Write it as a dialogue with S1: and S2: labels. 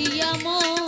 S1: ঘুরিয়া মরলা